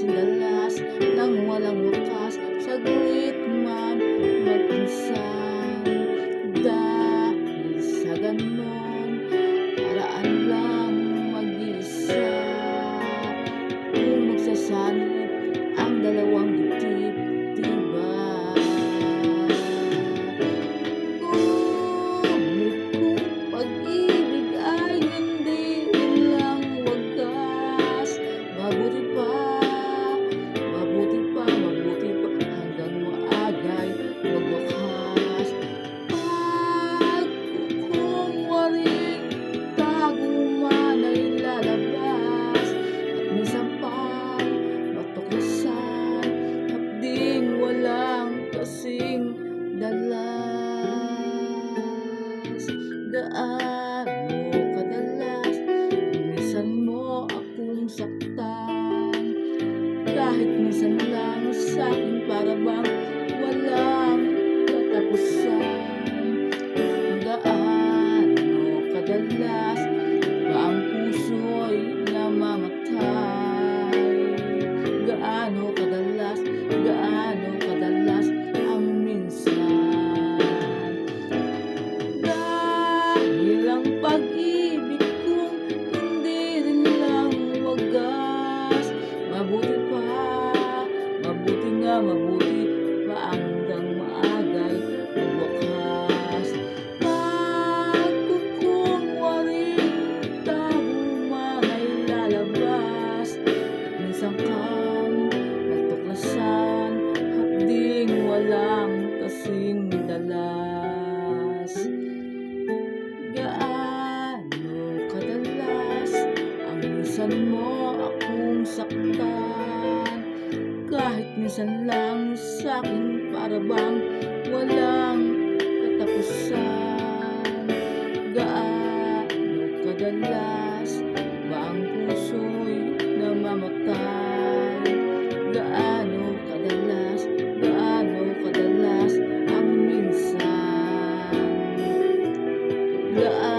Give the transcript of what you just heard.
Sa'kin sinalas Nang walang wakas. Saglit man magpinsan Dahil sa ganon Paraan lang mag-isa Kung magsasanib ang dalawang Gaano kadalas Minsan mo akong saktan. Kahit minsan lang sa'kin para bang walang katapusan. Gaano kadalas ba ang puso'y namamatay? Gaano lalabas. Minsan kang matuklasan Hapding walang kasing dalas Gaano kadalas Ang minsan mo akong saktan? Kahit minsan lang sa'kin para bang walang katapusan kadalas ang minsan Gaano